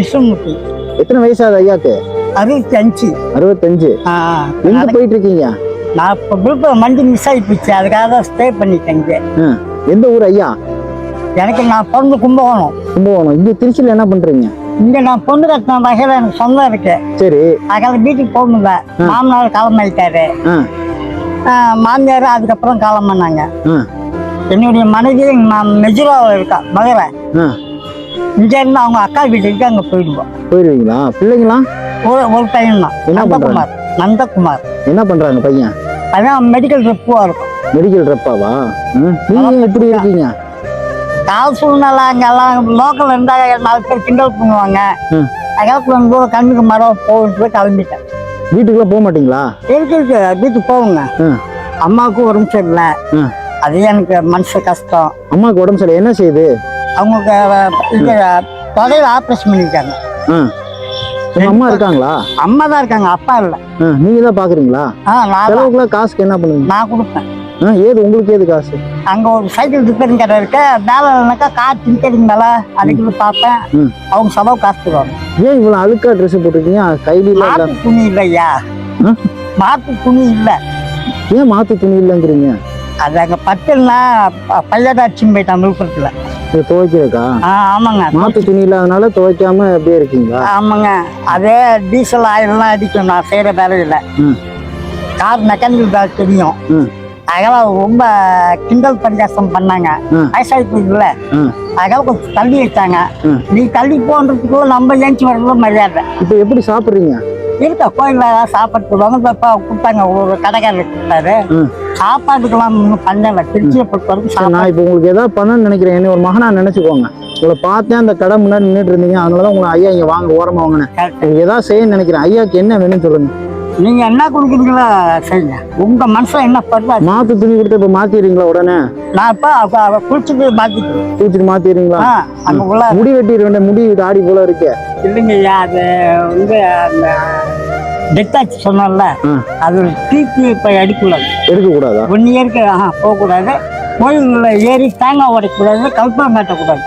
கிருஷ்ணமூர்த்தி. எத்தனை வயசாகுது ஐயாக்கு? அறுபத்தஞ்சு. ஆ, எங்க போயிட்டு இருக்கீங்க நான் இப்போ விழுப்புரம் வண்டி மிஸ் ஆகி போச்சு. அதுக்காக தான் ஸ்டே பண்ணிட்டேன் இங்கே. எந்த ஊர் ஐயா? எனக்கு நான் பிறந்து கும்பகோணம். கும்பகோணம். இங்க திருச்சியில என்ன பண்றீங்க? இங்கே நான் பொண்ணு கட்டின வகையில் எனக்கு சொந்தம் இருக்கு. சரி. அதுக்காக வீட்டுக்கு போக முடியல மாமனார் காலமாயிட்டாரு ஆ. ஆ, மாமியார் அதுக்கப்புறம் காலம் பண்ணாங்க. என்னுடைய மனைவி மெஜுராவில் இருக்கா மதுரை இங்கேருந்து அவங்க அக்கா வீட்டுக்கு அங்கே போயிடுவோம். போயிருவீங்களா? பிள்ளைங்களா? ஒரு ஒரு பையன் தான். என்ன நந்தகுமார். நந்தகுமார். என்ன பண்றாங்க பையன்? அதான் மெடிக்கல் ரிப்புவாக இருக்கும். மெடிக்கல் ரெப்பாவா நீங்க எப்படி இருக்கீங்க? கால் சூழ்நிலை அங்கெல்லாம் லோக்கல் இருந்தால் நாலு பேர் கிண்டல் பண்ணுவாங்க. அதுக்காக வந்து கண்ணுக்கு மரம் போகுது கிளம்பிட்டேன். வீட்டுக்குள்ள போக மாட்டீங்களா? இருக்கு இருக்கு. வீட்டுக்கு போவோங்க. அம்மாவுக்கும் உடம்பு சரியில்லை. அது எனக்கு மனசு கஷ்டம். அம்மாவுக்கு உடம்பு சரி என்ன செய்யுது? அவங்க இது தொடையில் ஆப்ரேஷன் பண்ணியிருக்காங்க. உங்க அம்மா இருக்காங்களா? அம்மா தான் இருக்காங்க அப்பா இல்லை. நீங்க தான் பாக்குறீங்களா. செலவுக்குலாம் காசுக்கு என்ன பண்ணுவீங்க? நான் கொடுப்பேன். ஏது உங்களுக்கு ஏது காசு? அங்கே ஒரு சைக்கிள் ரிப்பேரிங் கடை இருக்கு மேலே இல்லைனாக்கா கார் திங்கிறீங்க மேலே அடிக்கடி பார்ப்பேன். ம். அவங்க செலவு காசு தருவாங்க. ஏன் இவ்வளவு அழுக்கா ட்ரெஸ் போட்டிருக்கீங்க? கையில துணி இல்லையா? மாட்டு துணி இல்லை. ஏன் மாத்து துணி இல்லைங்கிறீங்க? அது அங்கே பத்துனா பையதாச்சும் போயிட்டான் விழுப்புரத்தில். இது துவைக்கிறக்கா? ஆ ஆமாங்க. மாத்து துணி இல்லாதனால துவைக்காம அப்படியே இருக்கீங்களா? ஆமாங்க. அதே டீசல் ஆயிலெலாம் அடிக்கும். நான் செய்கிற வேலையில். ம். கார் மெக்கானிக்கல் வேலை தெரியும். ம். அதெல்லாம் ரொம்ப கிண்டல் பரிகாசம் பண்ணாங்க. வயசாகி ம். அதெல்லாம் கொஞ்சம் தள்ளி வச்சாங்க. நீ தள்ளி போன்றதுக்குள்ள நம்ம ஏஞ்சி வரதுல மரியாதை. இப்போ எப்படி சாப்பிடுறீங்க? இருக்கா கோயிலில் ஏதாவது சாப்பாடு போடுவாங்க. இப்போ கொடுத்தாங்க ஒரு கடைக்காரர் கொடுத்தாரு. சாப்பாட்டுக்கெல்லாம் ஒன்றும் பண்ணல. திருச்சியை பொறுத்த வரைக்கும் நான் இப்போ உங்களுக்கு ஏதாவது பண்ணணும்னு நினைக்கிறேன். என்ன ஒரு மகனா நினைச்சுக்கோங்க. உங்களை பார்த்தேன் அந்த கடை முன்னாடி நின்றுட்டு இருந்தீங்க. அதனால தான் உங்களை ஐயா இங்க வாங்க ஓரமா வாங்கினேன். ஏதாவது செய்யணும்னு நினைக்கிறேன். ஐயாக்கு என்ன வேணும்னு சொல்லுங்க. நீங்க என்ன கொடுக்குறீங்களோ செய்யுங்க. உங்க மனசுல என்ன படுதா மாத்து துணி கொடுத்து இப்போ மாத்திடுறீங்களா உடனே? நான் இப்போ குளிச்சுட்டு மாத்திக்கிறேன். தூச்சிட்டு மாத்திடுறீங்களா? ஆ அங்க உள்ள முடி வெட்டிட வேண்டிய முடி தாடி போல இருக்கு. இல்லைங்கய்யா அது வந்து அந்த டெட்டாச் சொன்னோம்ல. அது டீக்கு இப்போ அடிக்கூடாது எடுக்க கூடாதா ஒன் இயருக்கு ஆ போகக்கூடாது. கோயிலில் ஏறி தேங்காய் உடைக்கக்கூடாது கல்பம் காட்டக்கூடாது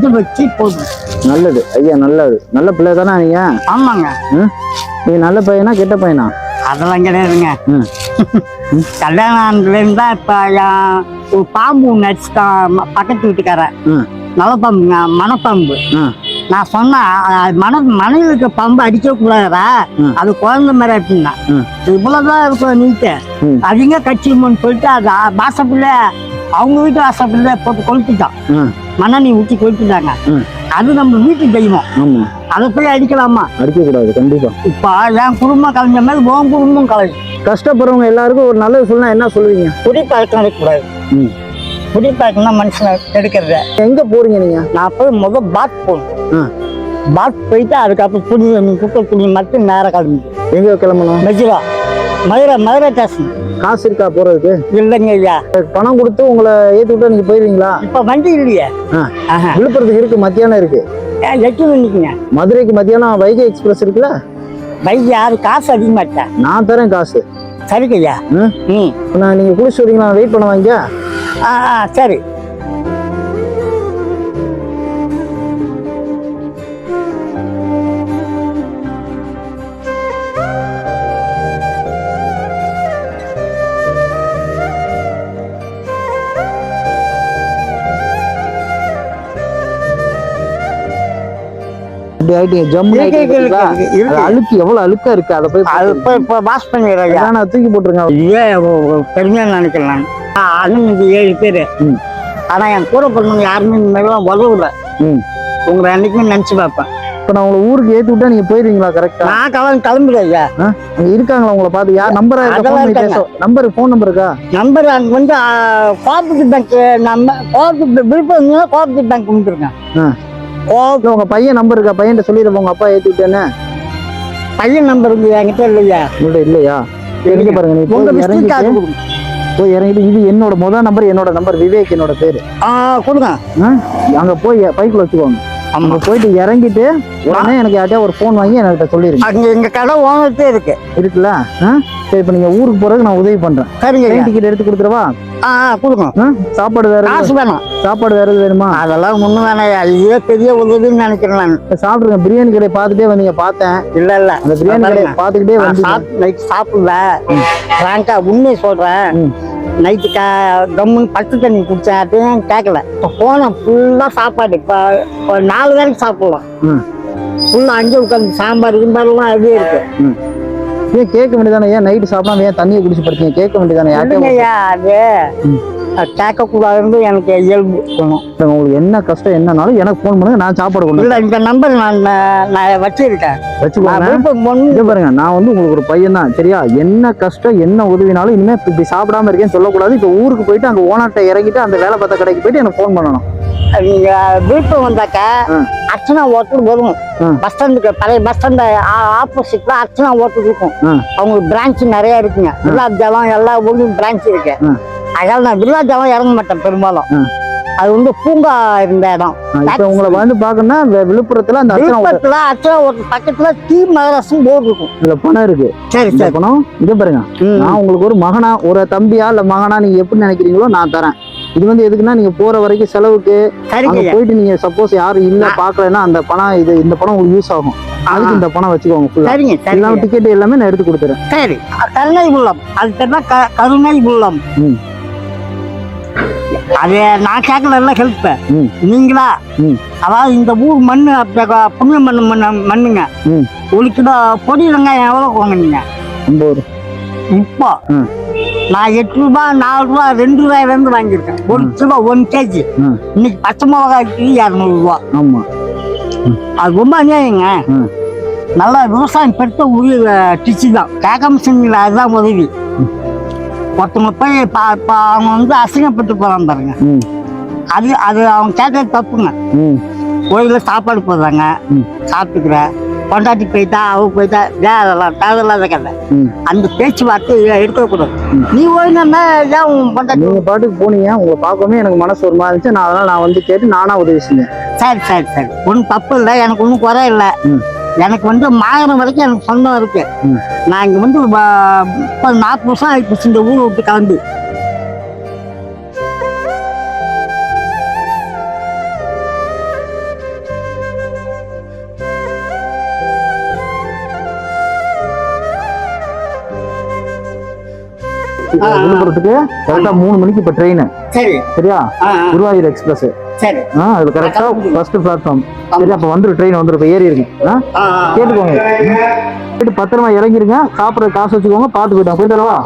இது வச்சு போதும். நல்லது. ஐயா நல்லது. நல்ல பிள்ளை தானே நீங்க? ஆமாங்க. ம்? நீங்க நல்ல பையனா கெட்ட பையனா? அதெல்லாம் கிடையாதுங்க. ம். கல்யாணத்துலேருந்து தான் இப்போ ஒரு பாம்பு ம- பக்கத்து வீட்டுக்காரன். ம். நல்ல பாம்புங்க. மனப்பாம்பு ம். நான் சொன்னேன் அ- மன மனைவிக்கு பாம்பு அடிக்க கூடாதா. அது குழந்தை மாதிரி அப்படின்னா. இவ்வளவுதான் இருக்கும் நீட்டு. அதிக கட்சிமோன்னு சொல்லிட்டு அது வாசப்பிள்ளை அவங்க வீட்டு வாசப்பிள்ளை போட்டு கொளுத்துட்டான் ம். மண்ணெண்ணெய் ஊற்றி கொளுத்துட்டாங்க. அது நம்ம வீட்டு தெய்வம் அதை போய் அடிக்கலாமா அடிக்க கூடாது கண்டிப்பா இப்போ என் குடும்பம் கலைஞ்ச மாதிரி உன் குடும்பம் கலைஞ்சு கஷ்டப்படுறவங்க எல்லாருக்கும் ஒரு நல்லது சொன்னா என்ன சொல்லுவீங்க குடி பழக்கம் இருக்கக்கூடாது. குடி பழக்கம் தான் மனுஷனை கெடுக்கிறது எங்க போறீங்க நீங்க? நான் போய் முத பாத் போகணும். பாத் போயிட்டு அதுக்கப்புறம் துணி குப்பை துணி மட்டும் நேரம் கிளம்பி எங்க கிளம்பணும்? மெஜுரா மதுரை மதுரை ஸ்டேஷன். காசு இருக்கா போறதுக்கு? இல்லைங்க ஐயா பணம் கொடுத்து உங்களை ஏத்தி விட்டா நீங்க போயிருவீங்களா? இப்போ வண்டி இல்லையே. விழுப்புரத்துக்கு இருக்கு மத்தியானம் இருக்கு. எட்டு மணிக்குங்க மதுரைக்கு மத்தியானம் வைகை எக்ஸ்பிரஸ் இருக்குல்ல? பைக் யாரு? காசு அதிகமாட்டா நான் தரேன் காசு. சரிங்க ஐயா ம். நான் நீங்க குளிச்சு வரீங்களா? வெயிட் பண்ண வாங்க ஆ சரி. அழுக்கு எவ்வளவு அழுக்கா இருக்கு? அதை போய் வாஷ் பண்ணிடுறேன் தூக்கி போட்டுருங்க இதே பெருமையாக நினைக்கலாம் ஆ, அண்ணன் இது ஏழு பேர். ம். ஆனால் என் கூட பிறந்தவங்க யாருமே இந்த மாதிரிலாம் உதவல. உங்களை அன்னைக்குமே நினச்சி பார்ப்பேன். இப்ப நான் உங்களை ஊருக்கு ஏத்தி விட்டா நீங்க போயிருவீங்களா கரெக்டா நான் கிளம்பி கிளம்பிடுறேன் ஐயா. அங்க இருக்காங்களா உங்களை பார்த்து? யார் நம்பரா இருக்கா? நம்பர் ஃபோன் நம்பர் இருக்கா? நம்பர் அங்கே வந்து கோஆப்ரேட்டிவ் பேங்க் நம்ம கோஆப்ரேட்டிவ் விழுப்புரம் கோஆப்ரேட்டிவ் பேங்க் வந்துருக்கேன். இல்ல உங்க பையன் நம்பர் இருக்கா? பையன் சொல்லிடுற உங்க அப்பா ஏத்தி விட்டேன்னு. பையன் நம்பர் என்கிட்ட இல்லையா? உங்கள்ட்ட இல்லையா? எங்க பாருங்க நீ உங்க போய் இறங்கிட்டு இது என்னோட முதல் நம்பர் என்னோட நம்பர் விவேக் என்னோட பேரு. ஆ கொடுங்க? அங்க போய் பைக்குள்ள வச்சுக்கோங்க. அங்க போயிட்டு இறங்கிட்டு உடனே எனக்கு யார்ட்டையா ஒரு ஃபோன் வாங்கி என்கிட்ட சொல்லிருங்க. அங்கே எங்கள் கடை ஓனர்ட்டே இருக்கு. இருக்குல்ல? சரி இப்போ நீங்க ஊருக்கு போறதுக்கு நான் உதவி பண்றேன். சரிங்க. டிக்கெட் எடுத்து கொடுத்துருவா ஆ கொடுங்க? சாப்பாடு வேற காசு வேணாம். சாப்பாடு வேற வேணுமா? அதெல்லாம் ஒண்ணும் வேணாம். ஐயா பெரிய உதவின்னு நினைக்கிறேன் நான். சாப்பிடுங்க பிரியாணி கடையை பார்த்துட்டே வந்தீங்க பார்த்தேன். இல்ல இல்ல. அந்த பிரியாணி கடையை. பார்த்துக்கிட்டே வந்து நைட் சாப்பிடல. ஃப்ராங்கா உண்மையை சொல்றேன். ம். நைட்டு கா கம்முன்னு பச்சை தண்ணி குடிச்சேன் அப்படின்னு கேட்கல இப்போ போனேன் ஃபுல்லாக சாப்பாடு. இப்போ ஒரு நாலு பேருக்கு சாப்பிடலாம். ம். ஃபுல்லாக அங்கே உட்காந்து சாம்பார் கிம்பார்லாம் அதே இருக்கு. ஏன் கேட்க வேண்டியதானே ஏன் நைட்டு சாப்பிடாம ஏன் தண்ணியை குடிச்சு படுத்தீங்க? கேட்க வேண்டியதானே இல்லைங்க யார்கிட்ட ஐயா அது. ம். அது கேட்கக்கூடாதுன்னு எனக்கு இயல்பு. போகணும் உங்களுக்கு என்ன கஷ்டம் என்னனாலும் எனக்கு ஃபோன் பண்ணுங்க நான் சாப்பாடு கொண்டு இல்லை இந்த நம்பர் நான் நான் வச்சிருக்கேன். வச்சுக்கோங்க. பாருங்க நான் வந்து உங்களுக்கு ஒரு பையன் தான் சரியா? என்ன கஷ்டம் என்ன உதவினாலும் இனிமே இப்படி சாப்பிடாம இருக்கேன்னு சொல்லக்கூடாது. இப்போ ஊருக்கு போயிட்டு அங்க ஓனர்ட்ட இறங்கிட்டு அந்த வேலை பார்த்த கடைக்கு போயிட்டு எனக்கு ஃபோன் பண்ணணும். நீங்க விருப்பம் வந்தாக்கா. அர்ச்சனா ஹோட்டல் வரும். பஸ் ஸ்டாண்டுக்கு பழைய பஸ் ஸ்டாண்ட் ஆப்போசிட்ல அர்ச்சனா ஹோட்டல் இருக்கும். அவங்களுக்கு பிரான்ச் நிறைய இருக்குங்க. விருதாஜலம் எல்லா ஊர்லயும் பிரான்ச் இருக்கு. அதனால நான் விருதாஜலம் இறங்க மாட்டேன் பெரும்பாலும். அது வந்து பூங்கா இருந்த இடம். உங்களை வந்து பார்க்கணும்னா வி- விழுப்புரத்துல அந்த விழுப்புரத்துல அர்ச்சனா ஹோட்டல் பக்கத்துல டீ மகராசம் போர்டு இருக்கும். இதுல பணம் இருக்கு. சரி சரி. பணம் இங்க பாருங்க. நான் உங்களுக்கு ஒரு மகனா ஒரு தம்பியா இல்ல மகனா நீங்க எப்படி நினைக்கிறீங்களோ நான் தரேன். இது வந்து எதுக்குன்னா நீங்க போற வரைக்கும் செலவுக்கு. போயிட்டு நீங்க சப்போஸ் யாரும் இல்ல பாக்கலன்னா அந்த பணம் இது இந்த பணம் உங்களுக்கு யூஸ் ஆகும். அதுக்கு இந்த பணம் வச்சுக்கோங்க சரிங்க இல்லாம டிக்கெட் எல்லாமே நான் எடுத்து கொடுத்துறேன். சரி. கருணை உள்ளம். அது பேர் தான் க- கருணை உள்ளம். அது நான் கேட்கல ஹெல்ப் ம். நீங்களா. அதாவது இந்த ஊர் மண்ணு புண்ணிய மண்ணு மண்ணு மண்ணுங்க. கிலோ பொடி வெங்காயம் எவ்வளோ வாங்குனீங்க ரொம்ப ஒரு இப்போ. நான் எட்டு ரூபா நாலு ரூபா ரெண்டு ரூபாயில இருந்து வாங்கியிருக்கேன் ஒரு கிலோ ஒன் கேஜி. இன்னைக்கு பச்சை மிளகாய்க்கு இரநூறுவா. ஆமா. அது ரொம்ப அநியாயங்க. நல்லா விவசாயம் பெருத்த உயிர் டிச்சு தான். கேட்காம செஞ்சீங்களா அதுதான் உதவி. ஒருத்தவங்க போய் பா அவங்க வந்து அசிங்கப்பட்டு போகிறாங்க பாருங்க. அது அது அவங்க கேட்கறது தப்புங்க. கோயிலில் சாப்பாடு போடுறாங்க. சாப்பிட்டுக்கிறேன் பொண்டாட்டி போயிட்டா அவ போயிட்டா ஏன் அதெல்லாம் தேவையில்லாத கதை அந்த பேச்சுவார்த்தை எடுக்கக்கூடாது. நீ ஓய்னா ஏன் உன் பொண்டாட்டி. நீங்க பாட்டுக்கு போனீங்க உங்களை பார்க்கவே எனக்கு மனசு ஒரு மாதிரி இருந்துச்சு. நான் அதனால நான் வந்து கேட்டு நானா உதவி செஞ்சேன். சரி சரி சரி. ஒன்றும் தப்பு இல்லை எனக்கு ஒன்றும் குறை இல்லை. எனக்கு வந்து மாயிரம் வரைக்கும் எனக்கு சொந்தம் இருக்கு. நான் இங்கே வந்து முப்பது நாற்பது வருஷம் ஆயிடுச்சு இந்த ஊரை விட்டு கிளம்பி. விழுப்புரத்துக்கு கரெக்டா மூணு மணிக்கு இப்ப ட்ரெயின் சரி. சரியா? குருவாயூர் எக்ஸ்பிரஸ் சரி. ஆ அது கரெக்டா ஃபர்ஸ்ட் பிளாட்ஃபார்ம் சரியா அப்ப வந்துரு ட்ரெயின் வந்துரு இப்ப ஏறி இருக்கு. கேட்டுக்கோங்க. பத்திரமா இறங்கிருங்க. சாப்பிட்ற காசு வச்சுக்கோங்க. பார்த்து போயிட்டோம் போயிட்டு வரவா